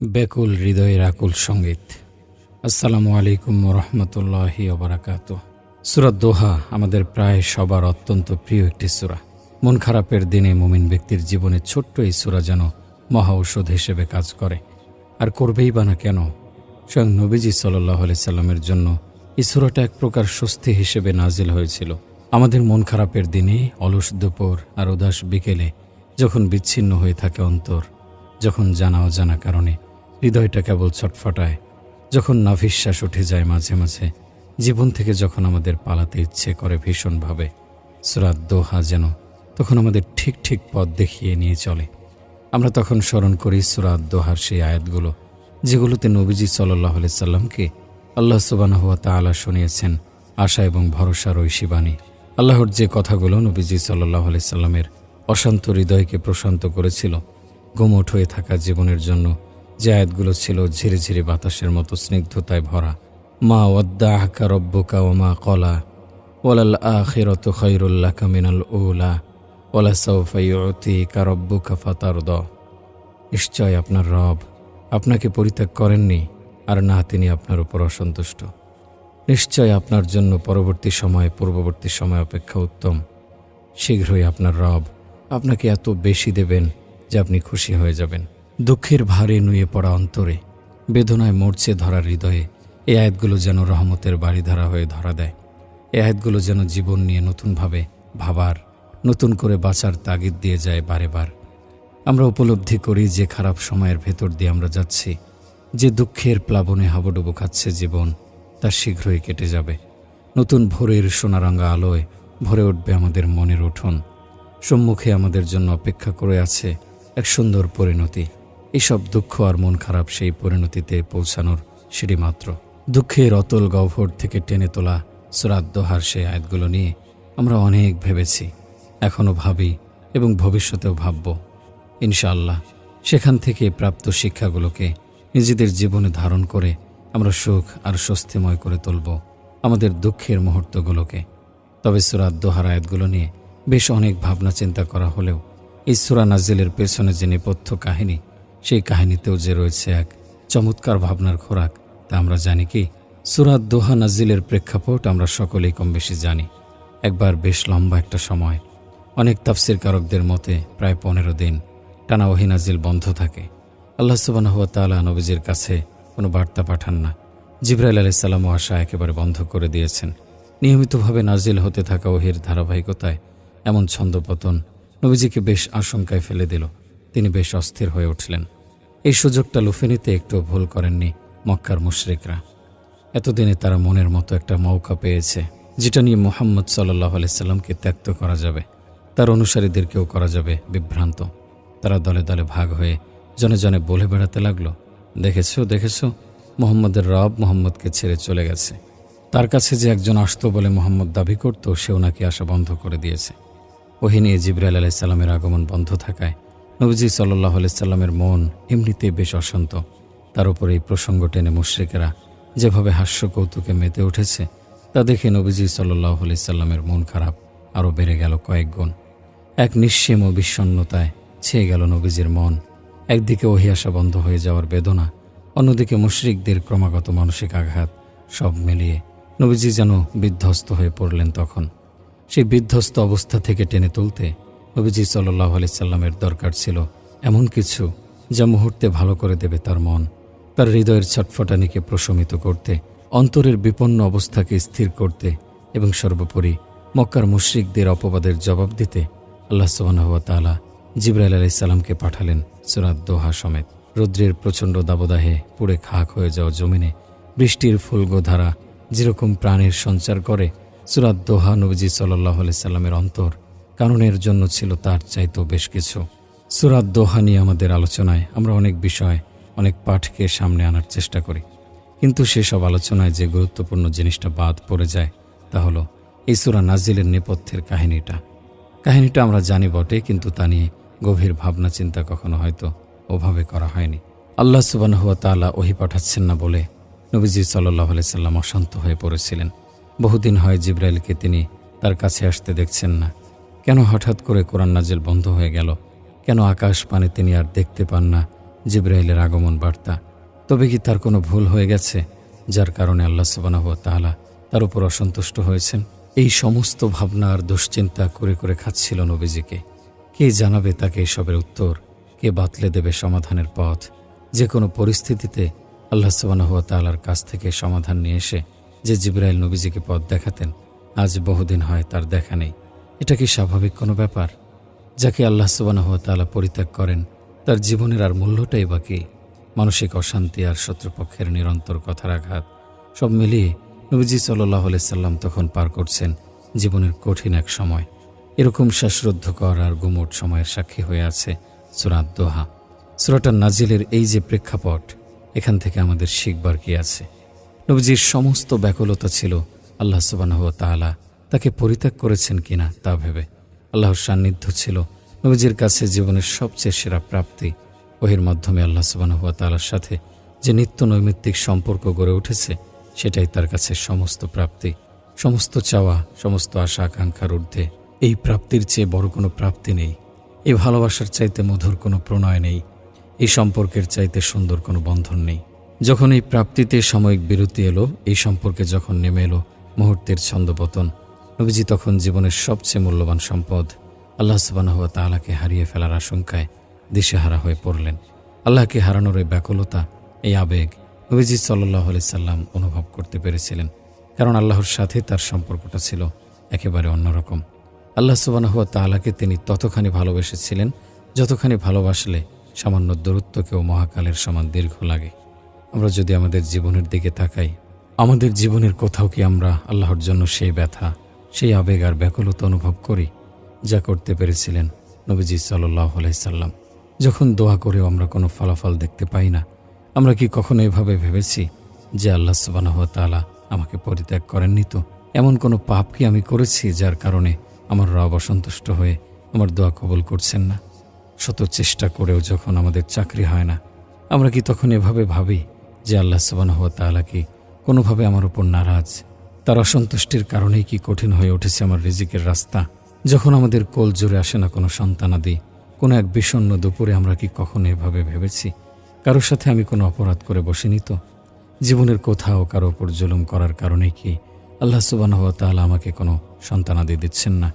বেকুল হৃদয়ের আকুল সংগীত। আসসালামু আলাইকুম রহমতুল্লাহি ওবরাকাত সুরা দোহা আমাদের প্রায় সবার অত্যন্ত প্রিয় একটি সুরা। মন খারাপের দিনে মুমিন ব্যক্তির জীবনে ছোট্ট এই সুরা যেন মহা ঔষধ হিসেবে কাজ করে। আর করবেই বা না কেন, স্বয়ং নবীজি সাল্লাহ সাল্লামের জন্য এই সুরাটা এক প্রকার স্বস্তি হিসেবে নাজিল হয়েছিল। আমাদের মন খারাপের দিনে অলস দুপুর আর উদাস বিকেলে যখন বিচ্ছিন্ন হয়ে থাকে অন্তর, যখন জানা অজানা কারণে হৃদয়টা কেবল ছটফটায়, যখন নাভিশ্বাস উঠে যায় মাঝে মাঝে, জীবন থেকে যখন আমাদের পালাতে ইচ্ছে করে ভীষণভাবে, সুরাত দোহা যেন তখন আমাদের ঠিক ঠিক পথ দেখিয়ে নিয়ে চলে। আমরা তখন স্মরণ করি সুরাত দোহার সেই আয়াতগুলো, যেগুলোতে নবীজি সাল্লাহ সাল্লামকে আল্লাহ সুবানাহ তালা শুনিয়েছেন, আশা এবং ভরসার ঐশী বাণী আল্লাহর যে কথাগুলো নবীজি সাল্লাহ আলি সাল্লামের অশান্ত হৃদয়কে প্রশান্ত করেছিল, গুমোট হয়ে থাকা জীবনের জন্য যে আয়াতগুলো ছিল ঝিরে বাতাসের মতো স্নিগ্ধতায় ভরা। মা ওয়াদ্দা আহকা রব্বুকা ও মা কলা ওয়ালাল আখিরত খৈরুল্লাহ কামিনাল উলা ওলা সৌফাইয়তি কারব্বুকা ফাতারদ। নিশ্চয় আপনার রব আপনাকে পরিত্যাগ করেননি আর না তিনি আপনার উপর অসন্তুষ্ট। নিশ্চয় আপনার জন্য পরবর্তী সময়, পূর্ববর্তী সময় অপেক্ষা উত্তম। শীঘ্রই আপনার রব আপনাকে এত বেশি দেবেন যে আপনি খুশি হয়ে যাবেন। দুঃখের ভারে নুয়ে পড়া অন্তরে, বেদনায় মরছে ধরা হৃদয়ে এই আয়াতগুলো যেন রহমতের বাড়িধারা হয়ে ধরা দেয়। এ আয়াতগুলো যেন জীবন নিয়ে নতুনভাবে ভাবার, নতুন করে বাঁচার তাগিদ দিয়ে যায় বারে বার। আমরা উপলব্ধি করি যে খারাপ সময়ের ভেতর দিয়ে আমরা যাচ্ছি, যে দুঃখের প্লাবনে হাবুডুবু খাচ্ছে জীবন, তা শীঘ্রই কেটে যাবে। নতুন ভোরের সোনারঙ্গা আলোয় ভরে উঠবে আমাদের মনের উঠোন। সম্মুখে আমাদের জন্য অপেক্ষা করে আছে এক সুন্দর পরিণতি। এসব দুঃখ আর মন খারাপ সেই পরিণতিতে পৌঁছানোর সিঁড়ি মাত্র। দুঃখের অতল গহ্বর থেকে টেনে তোলা সুরাদ্দোহার সেই আয়াতগুলো নিয়ে আমরা অনেক ভেবেছি, এখনও ভাবি এবং ভবিষ্যতেও ভাবব। ইনশাআল্লাহ, সেখান থেকে প্রাপ্ত শিক্ষাগুলোকে নিজেদের জীবনে ধারণ করে আমরা সুখ আর স্বস্তিময় করে তুলব আমাদের দুঃখের মুহূর্তগুলোকে। তবে সুরাত দোহার আয়াতগুলো নিয়ে বেশ অনেক ভাবনা চিন্তা করা হলেও এই নাজিলের পেছনে যে নেপথ্য কাহিনী সেই কাহিনীতেও যে রয়েছে এক চমৎকার ভাবনার খোরাক, তা আমরা জানি কি? সুরাত দোহা নাজিলের প্রেক্ষাপট আমরা সকলেই কম বেশি জানি। একবার বেশ লম্বা একটা সময়। অনেক তাফসির কারকদের মতে প্রায় পনেরো দিন টানা ওহি নাজিল বন্ধ থাকে। আল্লাহ সুবাহ তালা নবীজির কাছে কোনো বার্তা পাঠান না। জিব্রাইল আলাইসাল্লামও আসা একেবারে বন্ধ করে দিয়েছেন। নিয়মিতভাবে নাজিল হতে থাকা ওহির ধারাবাহিকতায় এমন ছন্দপতন নবীজিকে বেশ আশঙ্কায় ফেলে দিল। তিনি বেশ অস্থির হয়ে উঠলেন। এই সুযোগটা লুফে নিতে একটু ভুল করেননি মক্কার মুশরিকরা। এতদিনে তারা মনের মতো একটা মৌকা পেয়েছে, যেটা নিয়ে মোহাম্মদ সাল্লাহ আলাইসাল্লামকে ত্যক্ত করা যাবে। তার অনুসারীদেরকেও করা যাবে বিভ্রান্ত। তারা দলে দলে ভাগ হয়ে জনে জনে বলে বেড়াতে লাগল, দেখেছ দেখেছ, মোহাম্মদের রব মোহাম্মদকে ছেড়ে চলে গেছে। তার কাছে যে একজন আসতো বলে মোহাম্মদ দাবি করত, সেও নাকি আসা বন্ধ করে দিয়েছে। ওহি নিয়ে জিব্রাইল আলাইসাল্লামের আগমন বন্ধ থাকায় নবীজি সাল্লাহ আলাইসাল্লামের মন এমনিতেই বেশ অশান্ত। তার উপর এই প্রসঙ্গ টেনে মুশ্রিকেরা যেভাবে হাস্য কৌতুকে মেতে উঠেছে, তা দেখে নবীজি সাল্লাহ আলাইসাল্লামের মন খারাপ, আরও বেড়ে গেল কয়েক গুণ। এক নিঃসীম ও বিষণ্নতায় ছেয়ে গেল নবীজির মন। একদিকে ওহি আসা বন্ধ হয়ে যাওয়ার বেদনা, অন্যদিকে মুশরিকদের ক্রমাগত মানসিক আঘাত, সব মিলিয়ে নবীজি যেন বিধ্বস্ত হয়ে পড়লেন তখন। সেই বিধ্বস্ত অবস্থা থেকে টেনে তুলতে নবীজি সাল্লাহ আলি সাল্লামের দরকার ছিল এমন কিছু যা মুহূর্তে ভালো করে দেবে তার মন, তার হৃদয়ের ছটফটানিকে প্রশমিত করতে, অন্তরের বিপন্ন অবস্থাকে স্থির করতে এবং সর্বোপরি মক্কার মুশ্রিকদের অপবাদের জবাব দিতে আল্লাহ সুবাহ তালা জিব্রাইল আলাই সাল্লামকে পাঠালেন সুরাত দোহা সমেত। রৌদ্রের প্রচণ্ড দাবদাহে পুড়ে খাক হয়ে যাওয়া জমিনে বৃষ্টির ফুলগোধারা যেরকম প্রাণের সঞ্চার করে সুরাত দোহা নবীজি সাল্লাহ সাল্লামের অন্তর কারণের জন্য ছিল তার চাইতেও বেশ কিছু। সুরাত দোহা নিয়ে আমাদের আলোচনায় আমরা অনেক বিষয়, অনেক পাঠকে সামনে আনার চেষ্টা করি। কিন্তু সেসব আলোচনায় যে গুরুত্বপূর্ণ জিনিসটা বাদ পড়ে যায়, তা হলো এই সুরা নাজিলের নেপথ্যের কাহিনীটা। কাহিনীটা আমরা জানি বটে, কিন্তু তা নিয়ে গভীর ভাবনা চিন্তা কখনো হয়তো ওভাবে করা হয়নি। আল্লাহ সুবানহুয়া তালা ওহি পাঠাচ্ছেন না বলে নবীজি সাল্লাহ সাল্লাম অশান্ত হয়ে পড়েছিলেন। বহুদিন হয় জিব্রাইলকে তিনি তার কাছে আসতে দেখছেন না। কেন হঠাৎ করে কোরআন নাজিল বন্ধ হয়ে গেল? কেন আকাশ পানে তিনি আর দেখতে পান না? জিব্রাইলের আগমন বার্তা। তবে কি তার কোনো ভুল হয়ে গেছে? যার কারণে আল্লাহ সুবানাহ তাআলা তার উপর অসন্তুষ্ট হয়েছেন। এই সমস্ত ভাবনা আর দুশ্চিন্তা করে করে খাচ্ছিল নবীজিকে। কে জানাবে তাকে এসবের উত্তর? কে বাতলে দেবে সমাধানের পথ? যে কোনো পরিস্থিতিতে আল্লাহ সুবানাহ তাআলার কাছ থেকে সমাধান নিয়ে এসে যে জিব্রাইল নবীজিকে পথ দেখাতেন, আজ বহুদিন হয় তার দেখা নেই। এটা কি স্বাভাবিক কোনো ব্যাপার? যাকে আল্লাহ সুবানাহ তাআলা পরিত্যাগ করেন, তার জীবনের আর মূল্যটাই বাকি মানসিক অশান্তি আর শত্রুপক্ষের নিরন্তর কথার আঘাত সব মিলিয়ে নবীজি সাল্লাহ সাল্লাম তখন পার করছেন জীবনের কঠিন এক সময়। এরকম শ্বাসরুদ্ধকর আর গুমোট সময়ের সাক্ষী হয়ে আছে সুরাত দোহা সুরাটার নাজিলের এই যে প্রেক্ষাপট, এখান থেকে আমাদের শিখবার কি আছে? নবীজির সমস্ত ব্যাকুলতা ছিল আল্লাহ সুবাহ তাআলা তাকে পরিত্যাগ করেছেন কিনা তা ভেবে আল্লাহর সান্নিধ্য ছিল নবীজির কাছে জীবনের সবচেয়ে সেরা প্রাপ্তি। ওহির মাধ্যমে আল্লাহ সুবাহ তালার সাথে যে নিত্য নৈমিত্তিক সম্পর্ক গড়ে উঠেছে, সেটাই তার কাছে সমস্ত প্রাপ্তি। সমস্ত চাওয়া, সমস্ত আশা, আকাঙ্ক্ষার ঊর্ধ্বে এই প্রাপ্তির চেয়ে বড় কোনো প্রাপ্তি নেই। এই ভালোবাসার চাইতে মধুর কোনো প্রণয় নেই। এই সম্পর্কের চাইতে সুন্দর কোনো বন্ধন নেই। যখন এই প্রাপ্তিতে সাময়িক বিরতি এলো, এই সম্পর্কে যখন নেমে এলো মুহূর্তের ছন্দপতন নবীজি তখন জীবনের সবচেয়ে মূল্যবান সম্পদ আল্লাহ তাআলাকে হারিয়ে ফেলার আশঙ্কায় দিশেহারা হয়ে পড়লেন। আল্লাহকে হারানোর এই ব্যাকুলতা, এই আবেগ নবীজি সাল্লাহ আলি সাল্লাম অনুভব করতে পেরেছিলেন, কারণ আল্লাহর সাথে তার সম্পর্কটা ছিল একেবারে অন্যরকম। আল্লাহ সুবাহ তাআলাকে তিনি ততখানি ভালোবেসেছিলেন, যতখানি ভালোবাসলে সামান্য দূরত্বকেও মহাকালের সমান দীর্ঘ লাগে। আমরা যদি আমাদের জীবনের দিকে তাকাই, আমাদের জীবনের কোথাও কি আমরা আল্লাহর জন্য সেই ব্যথা সেই আবেগ আর ব্যাকুলতা অনুভব করি, যা করতে পেরেছিলেন নবীজি সাল্লাহ আলাইসাল্লাম যখন দোয়া করেও আমরা কোনো ফলাফল দেখতে পাই না, আমরা কি কখনো এভাবে ভেবেছি যে আল্লাহ সুবাহ তালা আমাকে পরিত্যাগ করেননি তো? এমন কোনো পাপ কি আমি করেছি যার কারণে আমার রব অসন্তুষ্ট হয়ে আমার দোয়া কবল করছেন না? শত চেষ্টা করেও যখন আমাদের চাকরি হয় না, আমরা কি তখন এভাবে ভাবি যে আল্লাহ সুবাহ তালা কি কোনোভাবে আমার উপর নারাজ তার অসন্তুষ্টির কারণেই কি কঠিন হয়ে উঠেছে আমার রিজিকের রাস্তা? যখন আমাদের কোল জোরে আসে না কোনো সন্তানাদি, কোনো এক বিষণ্ণ দুপুরে আমরা কি কখনো এভাবে ভেবেছি? কারোর সাথে আমি কোনো অপরাধ করে বসিনি তো? জীবনের কোথাও কারও ওপর জুলুম করার কারণে কি আল্লাহ সুবাহ তাআলা আমাকে কোনো সন্তানাদি দিচ্ছেন না?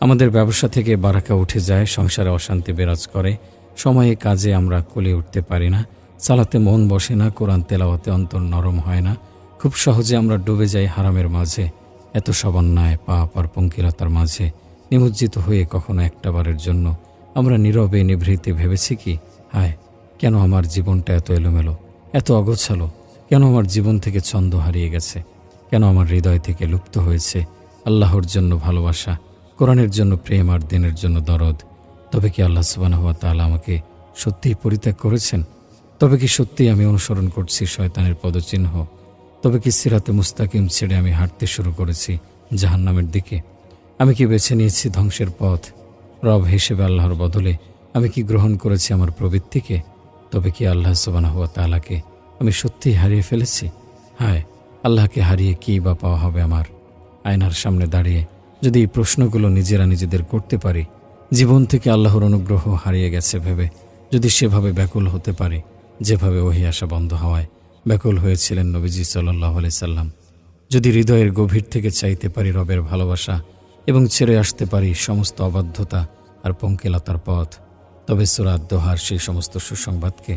আমাদের ব্যবসা থেকে বারাকা উঠে যায়, সংসারে অশান্তি বিরাজ করে, সময়ে কাজে আমরা কলে উঠতে পারি না চালাতে মন বসে না, কোরআন তেলাওয়াতে অন্তর নরম হয় না খুব সহজে আমরা ডুবে যাই হারামের মাঝে। এত সবন্যায় পাপ আর পঙ্কিলতার মাঝে নিমজ্জিত হয়ে কখনো একটাবারের জন্য আমরা নীরবে নিভৃতে ভেবেছি কি, হায়, কেন আমার জীবনটা এত এলোমেলো, এত অগোছালো, কেন আমার জীবন থেকে ছন্দ হারিয়ে গেছে, কেন আমার হৃদয় থেকে লুপ্ত হয়েছে, আল্লাহর জন্য ভালোবাসা, কোরআনের জন্য প্রেম আর দিনের জন্য দরদ। তবে কি আল্লাহ সুবাহ তাআলা আমাকে সত্যিই পরিত্যাগ করেছেন? তবে কি সত্যিই আমি অনুসরণ করছি শয়তানের পদচিহ্ন? তবে কি সিরাতে মুস্তাকিম ছেড়ে আমি হাঁটতে শুরু করেছি জাহান্নামের দিকে? আমি কি বেছে নিয়েছি ধ্বংসের পথ? রব হিসেবে আল্লাহর বদলে আমি কি গ্রহণ করেছি আমার প্রবৃত্তিকে? তবে কি আল্লাহ সুবাহ তালাকে আমি সত্যিই হারিয়ে ফেলেছি? হায়, আল্লাহকে হারিয়ে কী বা পাওয়া হবে আমার? আয়নার সামনে দাঁড়িয়ে যদি এই প্রশ্নগুলো নিজেরা নিজেদের করতে পারি, জীবন থেকে আল্লাহর অনুগ্রহ হারিয়ে গেছে ভেবে যদি সেভাবে ব্যাকুল হতে পারি, যেভাবে ওহি আসা বন্ধ হওয়ায় ব্যাকুল হয়েছিলেন নবীজি সাল্লাহ আলি সাল্লাম। যদি হৃদয়ের গভীর থেকে চাইতে পারি রবের ভালোবাসা এবং ছেড়ে আসতে পারি সমস্ত অবাধ্যতা আর পঙ্কিলতার পথ, তবে সুরাত দোহার সেই সমস্ত সুসংবাদকে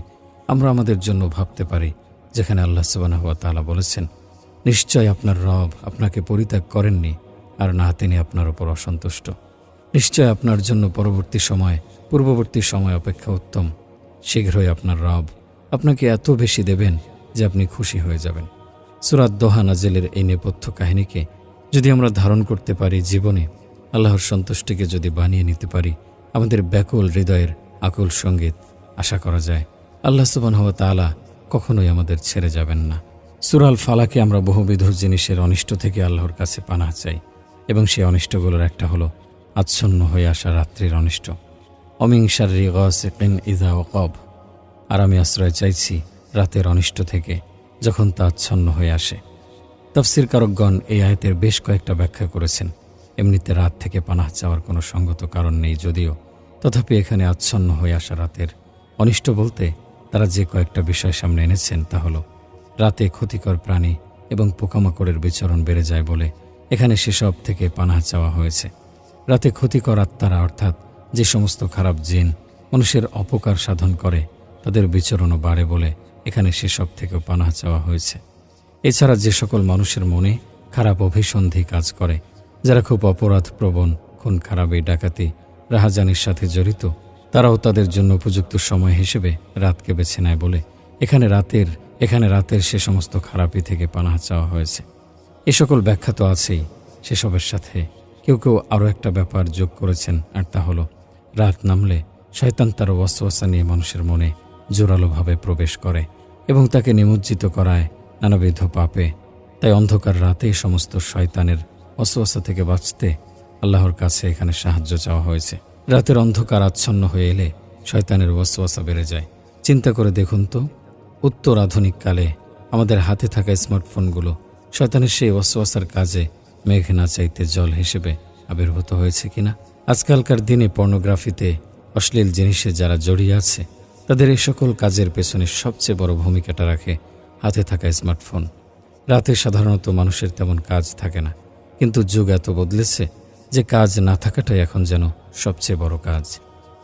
আমরা আমাদের জন্য ভাবতে পারি, যেখানে আল্লাহ সুবাহ তালা বলেছেন, নিশ্চয় আপনার রব আপনাকে পরিত্যাগ করেননি আর না তিনি আপনার ওপর অসন্তুষ্ট। নিশ্চয় আপনার জন্য পরবর্তী সময়, পূর্ববর্তী সময় অপেক্ষা উত্তম। শীঘ্রই আপনার রব আপনাকে এত বেশি দেবেন যে আপনি খুশি হয়ে যাবেন। সুরাত দোহা নাজেলের এই নেপথ্য কাহিনীকে যদি আমরা ধারণ করতে পারি জীবনে, আল্লাহর সন্তুষ্টিকে যদি বানিয়ে নিতে পারি, আমাদের ব্যাকুল হৃদয়ের আকুল সংগীত আশা করা যায়। আল্লাহ সুবান হওয়া তালা কখনোই আমাদের ছেড়ে যাবেন না। সুরাল ফালাকে আমরা বহুবিধ জিনিসের অনিষ্ট থেকে আল্লাহর কাছে পানা চাই এবং সেই অনিষ্টগুলোর একটা হলো আচ্ছন্ন হয়ে আসা রাত্রির অনিষ্ট। অমিংসার রিগিন ইদা কব আর আমি আশ্রয় চাইছি রাতের অনিষ্ট থেকে যখন তা আচ্ছন্ন হয়ে আসে। তফসির কারকগণ এই আয়তের বেশ কয়েকটা ব্যাখ্যা করেছেন। এমনিতে রাত থেকে পানাহ চাওয়ার কোনো সঙ্গত কারণ নেই যদিও। তথাপি এখানে আচ্ছন্ন হয়ে আসা রাতের অনিষ্ট বলতে তারা যে কয়েকটা বিষয় সামনে এনেছেন তা হলো, রাতে ক্ষতিকর প্রাণী এবং পোকামাকড়ের বিচরণ বেড়ে যায় বলে এখানে সেসব থেকে পানাহ চাওয়া হয়েছে। রাতে ক্ষতিকর আত্মারা অর্থাৎ যে সমস্ত খারাপ জিন মানুষের অপকার সাধন করে, তাদের বিচরণও বাড়ে বলে এখানে সেসব থেকেও পানাহ চাওয়া হয়েছে। এছাড়া যে সকল মানুষের মনে খারাপ অভিসন্ধি কাজ করে, যারা খুব অপরাধ প্রবণ খুন খারাপি ডাকাতি, রাহাজানির সাথে জড়িত, তারাও তাদের জন্য উপযুক্ত সময় হিসেবে রাতকে বেছে নেয় বলে এখানে রাতের এখানে রাতের সে সমস্ত খারাপি থেকে পানাহ চাওয়া হয়েছে। এ সকল ব্যাখ্যা তো আছেই। সেসবের সাথে কেউ কেউ আরও একটা ব্যাপার যোগ করেছেন, আর তা হলো, রাত নামলে শয়তান তার ওয়াসওয়াসা নিয়ে মানুষের মনে জোরালোভাবে প্রবেশ করে এবং তাকে নিমজ্জিত করায় নানাবিধ পাপে। তাই অন্ধকার রাতে সমস্ত শয়তানের ওয়াসওয়াসা থেকে বাঁচতে আল্লাহর কাছে এখানে সাহায্য চাওয়া হয়েছে। রাতের অন্ধকার আচ্ছন্ন হয়ে এলে শয়তানের ওয়াসওয়াসা বেড়ে যায়। চিন্তা করে দেখুন তো, উত্তর আধুনিক কালে আমাদের হাতে থাকা স্মার্টফোনগুলো শয়তানের সেই ওয়াসওয়াসার কাজে মেঘ না চাইতে জল হিসেবে আবির্ভূত হয়েছে কিনা? আজকালকার দিনে পর্নোগ্রাফিতে অশ্লীল জিনিসে যারা জড়িয়ে আছে তাদের এই সকল কাজের পেছনে সবচেয়ে বড় ভূমিকাটা রাখে হাতে থাকা স্মার্টফোন। রাতে সাধারণত মানুষের তেমন কাজ থাকে না, কিন্তু যুগ এত বদলেছে যে কাজ না থাকাটাই এখন যেন সবচেয়ে বড় কাজ।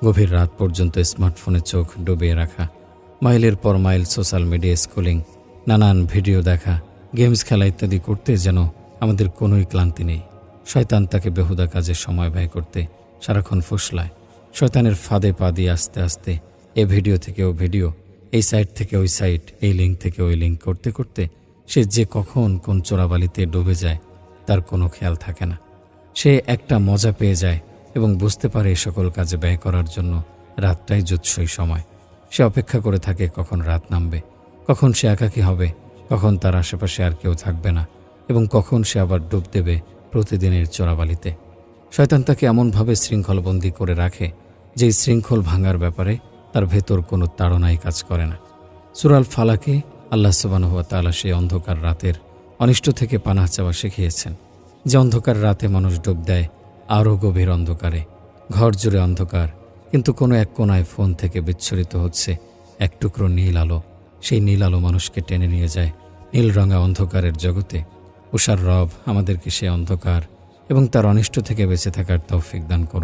গভীর রাত পর্যন্ত স্মার্টফোনে চোখ ডুবিয়ে রাখা, মাইলের পর মাইল সোশ্যাল মিডিয়া স্কুলিং নানান ভিডিও দেখা, গেমস খেলা ইত্যাদি করতে যেন আমাদের কোনোই ক্লান্তি নেই। শয়তান তাকে বেহুদা কাজে সময় ব্যয় করতে সারাক্ষণ ফুসলায়, শয়তানের ফাঁদে পা দিয়ে আস্তে আস্তে এ ভিডিও থেকে ও ভিডিও, এই সাইট থেকে ওই সাইট, এই লিঙ্ক থেকে ওই লিঙ্ক করতে করতে সে যে কখন কোন চোরাবালিতে ডুবে যায় তার কোনো খেয়াল থাকে না। সে একটা মজা পেয়ে যায় এবং বুঝতে পারে সকল কাজে ব্যয় করার জন্য রাতটাই জুৎসই সময়। সে অপেক্ষা করে থাকে কখন রাত নামবে, কখন সে একাকী হবে, কখন তার আশেপাশে আর কেউ থাকবে না এবং কখন সে আবার ডুব দেবে প্রতিদিনের চোরাবালিতে। শয়তান তাকে এমনভাবে শৃঙ্খলবন্দি করে রাখে যে শৃঙ্খল ভাঙার ব্যাপারে তার ভেতর কোনো তাড়নাই কাজ করে না। সুরাল ফালাকে আল্লাহ সুবানহুয়া তালা সেই অন্ধকার রাতের অনিষ্ট থেকে পানাহ চাওয়া শিখিয়েছেন, যে অন্ধকার রাতে মানুষ ডুব দেয় আরও গভীর অন্ধকারে, ঘর জুড়ে অন্ধকার, কিন্তু কোনো এক কোনায় ফোন থেকে বিচ্ছরিত হচ্ছে এক টুকরো নীল আলো। সেই নীল আলো মানুষকে টেনে নিয়ে যায় নীল রঙা অন্ধকারের জগতে। উষার রব আমাদেরকে সে অন্ধকার এবং তার অনিষ্ট থেকে বেঁচে থাকার তৌফিক দান করুন।